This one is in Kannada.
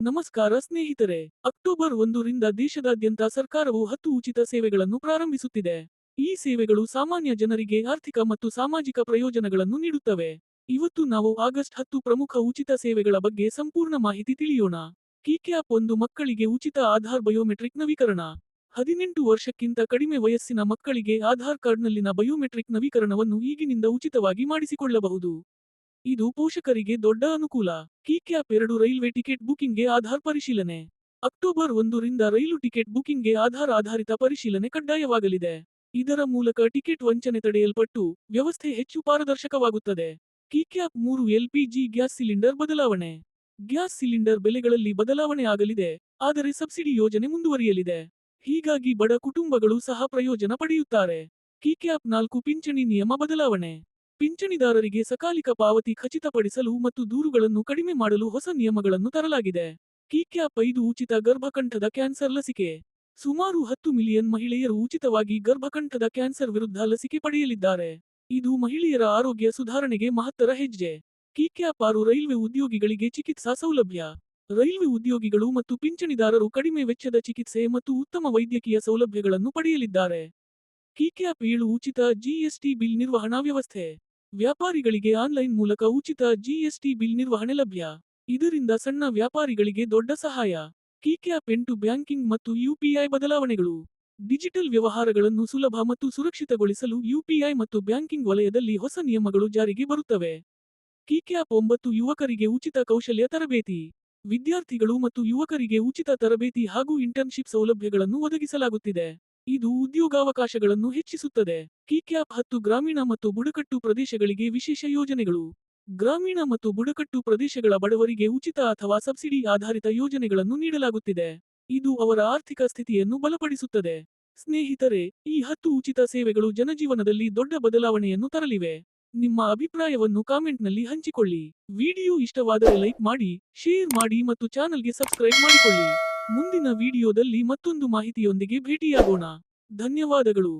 ನಮಸ್ಕಾರ ಸ್ನೇಹಿತರೆ, ಅಕ್ಟೋಬರ್ ಒಂದರಿಂದ ದೇಶದಾದ್ಯಂತ ಸರ್ಕಾರವು ಹತ್ತು ಉಚಿತ ಸೇವೆಗಳನ್ನು ಪ್ರಾರಂಭಿಸುತ್ತಿದೆ. ಈ ಸೇವೆಗಳು ಸಾಮಾನ್ಯ ಜನರಿಗೆ ಆರ್ಥಿಕ ಮತ್ತು ಸಾಮಾಜಿಕ ಪ್ರಯೋಜನಗಳನ್ನು ನೀಡುತ್ತವೆ. ಇವತ್ತು ನಾವು ಆಗಸ್ಟ್ ಹತ್ತು ಪ್ರಮುಖ ಉಚಿತ ಸೇವೆಗಳ ಬಗ್ಗೆ ಸಂಪೂರ್ಣ ಮಾಹಿತಿ ತಿಳಿಯೋಣ. ಕೀಕ್ಯಾಪ್ ಒಂದು ಮಕ್ಕಳಿಗೆ ಉಚಿತ ಆಧಾರ್ ಬಯೋಮೆಟ್ರಿಕ್ ನವೀಕರಣ. ಹದಿನೆಂಟು ವರ್ಷಕ್ಕಿಂತ ಕಡಿಮೆ ವಯಸ್ಸಿನ ಮಕ್ಕಳಿಗೆ ಆಧಾರ್ ಕಾರ್ಡ್ನಲ್ಲಿನ ಬಯೋಮೆಟ್ರಿಕ್ ನವೀಕರಣವನ್ನು ಈಗಿನಿಂದ ಉಚಿತವಾಗಿ ಮಾಡಿಸಿಕೊಳ್ಳಬಹುದು. ಇದು ಪೋಷಕರಿಗೆ ದೊಡ್ಡ ಅನುಕೂಲ. ಕಿಕ್ಯಾಪ್ ಎರಡು ರೈಲ್ವೆ ಟಿಕೆಟ್ ಬುಕಿಂಗ್ಗೆ ಆಧಾರ್ ಪರಿಶೀಲನೆ. ಅಕ್ಟೋಬರ್ ಒಂದರಿಂದ ರೈಲು ಟಿಕೆಟ್ ಬುಕಿಂಗ್ಗೆ ಆಧಾರ್ ಆಧಾರಿತ ಪರಿಶೀಲನೆ ಕಡ್ಡಾಯವಾಗಲಿದೆ. ಇದರ ಮೂಲಕ ಟಿಕೆಟ್ ವಂಚನೆ ತಡೆಯಲ್ಪಟ್ಟು ವ್ಯವಸ್ಥೆ ಹೆಚ್ಚು ಪಾರದರ್ಶಕವಾಗುತ್ತದೆ. ಕೀಕ್ಯಾಪ್ ಮೂರು ಎಲ್ಪಿಜಿ ಗ್ಯಾಸ್ ಸಿಲಿಂಡರ್ ಬದಲಾವಣೆ. ಗ್ಯಾಸ್ ಸಿಲಿಂಡರ್ ಬೆಲೆಗಳಲ್ಲಿ ಬದಲಾವಣೆ ಆಗಲಿದೆ, ಆದರೆ ಸಬ್ಸಿಡಿ ಯೋಜನೆ ಮುಂದುವರಿಯಲಿದೆ. ಹೀಗಾಗಿ ಬಡ ಕುಟುಂಬಗಳು ಸಹ ಪ್ರಯೋಜನ ಪಡೆಯುತ್ತಾರೆ. ಕೀಕ್ಯಾಪ್ ನಾಲ್ಕು ಪಿಂಚಣಿ ನಿಯಮ ಬದಲಾವಣೆ. ಪಿಂಚಣಿದಾರರಿಗೆ ಸಕಾಲಿಕ ಪಾವತಿ ಖಚಿತಪಡಿಸಲು ಮತ್ತು ದೂರುಗಳನ್ನು ಕಡಿಮೆ ಮಾಡಲು ಹೊಸ ನಿಯಮಗಳನ್ನು ತರಲಾಗಿದೆ. ಕಿಕ್ಯಾಪ್ ಐದು ಉಚಿತ ಗರ್ಭಕಂಠದ ಕ್ಯಾನ್ಸರ್ ಲಸಿಕೆ. ಸುಮಾರು ಹತ್ತು ಮಿಲಿಯನ್ ಮಹಿಳೆಯರು ಉಚಿತವಾಗಿ ಗರ್ಭಕಂಠದ ಕ್ಯಾನ್ಸರ್ ವಿರುದ್ಧ ಲಸಿಕೆ ಪಡೆಯಲಿದ್ದಾರೆ. ಇದು ಮಹಿಳೆಯರ ಆರೋಗ್ಯ ಸುಧಾರಣೆಗೆ ಮಹತ್ತರ ಹೆಜ್ಜೆ. ಕಿಕ್ಯಾಪ್ ಆರು ರೈಲ್ವೆ ಉದ್ಯೋಗಿಗಳಿಗೆ ಚಿಕಿತ್ಸಾ ಸೌಲಭ್ಯ. ರೈಲ್ವೆ ಉದ್ಯೋಗಿಗಳು ಮತ್ತು ಪಿಂಚಣಿದಾರರು ಕಡಿಮೆ ವೆಚ್ಚದ ಚಿಕಿತ್ಸೆ ಮತ್ತು ಉತ್ತಮ ವೈದ್ಯಕೀಯ ಸೌಲಭ್ಯಗಳನ್ನು ಪಡೆಯಲಿದ್ದಾರೆ. ಕಿಕ್ಯಾಪ್ ಏಳು ಉಚಿತ ಜಿಎಸ್ಟಿ ಬಿಲ್ ನಿರ್ವಹಣಾ ವ್ಯವಸ್ಥೆ. ವ್ಯಾಪಾರಿಗಳಿಗೆ ಆನ್ಲೈನ್ ಮೂಲಕ ಉಚಿತ ಜಿಎಸ್ಟಿ ಬಿಲ್ ನಿರ್ವಹಣೆ ಲಭ್ಯ. ಇದರಿಂದ ಸಣ್ಣ ವ್ಯಾಪಾರಿಗಳಿಗೆ ದೊಡ್ಡ ಸಹಾಯ. ಕೀಕ್ಯಾಪ್ ಎಂಟು ಬ್ಯಾಂಕಿಂಗ್ ಮತ್ತು ಯುಪಿಐ ಬದಲಾವಣೆಗಳು. ಡಿಜಿಟಲ್ ವ್ಯವಹಾರಗಳನ್ನು ಸುಲಭ ಮತ್ತು ಸುರಕ್ಷಿತಗೊಳಿಸಲು ಯುಪಿಐ ಮತ್ತು ಬ್ಯಾಂಕಿಂಗ್ ವಲಯದಲ್ಲಿ ಹೊಸ ನಿಯಮಗಳು ಜಾರಿಗೆ ಬರುತ್ತವೆ. ಕೀಕ್ಯಾಪ್ ಒಂಬತ್ತು ಯುವಕರಿಗೆ ಉಚಿತ ಕೌಶಲ್ಯ ತರಬೇತಿ. ವಿದ್ಯಾರ್ಥಿಗಳು ಮತ್ತು ಯುವಕರಿಗೆ ಉಚಿತ ತರಬೇತಿ ಹಾಗೂ ಇಂಟರ್ನ್ಶಿಪ್ ಸೌಲಭ್ಯಗಳನ್ನು ಒದಗಿಸಲಾಗುತ್ತಿದೆ. ಇದು ಉದ್ಯೋಗಾವಕಾಶಗಳನ್ನು ಹೆಚ್ಚಿಸುತ್ತದೆ. ಕಿಕ್ಯಾಪ್ ಹತ್ತು ಗ್ರಾಮೀಣ ಮತ್ತು ಬುಡಕಟ್ಟು ಪ್ರದೇಶಗಳಿಗೆ ವಿಶೇಷ ಯೋಜನೆಗಳು. ಗ್ರಾಮೀಣ ಮತ್ತು ಬುಡಕಟ್ಟು ಪ್ರದೇಶಗಳ ಬಡವರಿಗೆ ಉಚಿತ ಅಥವಾ ಸಬ್ಸಿಡಿ ಆಧಾರಿತ ಯೋಜನೆಗಳನ್ನು ನೀಡಲಾಗುತ್ತಿದೆ. ಇದು ಅವರ ಆರ್ಥಿಕ ಸ್ಥಿತಿಯನ್ನು ಬಲಪಡಿಸುತ್ತದೆ. ಸ್ನೇಹಿತರೆ, ಈ ಹತ್ತು ಉಚಿತ ಸೇವೆಗಳು ಜನಜೀವನದಲ್ಲಿ ದೊಡ್ಡ ಬದಲಾವಣೆಯನ್ನು ತರಲಿವೆ. ನಿಮ್ಮ ಅಭಿಪ್ರಾಯವನ್ನು ಕಾಮೆಂಟ್ನಲ್ಲಿ ಹಂಚಿಕೊಳ್ಳಿ. ವಿಡಿಯೋ ಇಷ್ಟವಾದರೆ ಲೈಕ್ ಮಾಡಿ, ಶೇರ್ ಮಾಡಿ ಮತ್ತು ಚಾನಲ್ಗೆ ಸಬ್ಸ್ಕ್ರೈಬ್ ಮಾಡಿಕೊಳ್ಳಿ. ಮುಂದಿನ ವಿಡಿಯೋದಲ್ಲಿ ಮತ್ತೊಂದು ಮಾಹಿತಿಯೊಂದಿಗೆ ಭೇಟಿಯಾಗೋಣ. ಧನ್ಯವಾದಗಳು.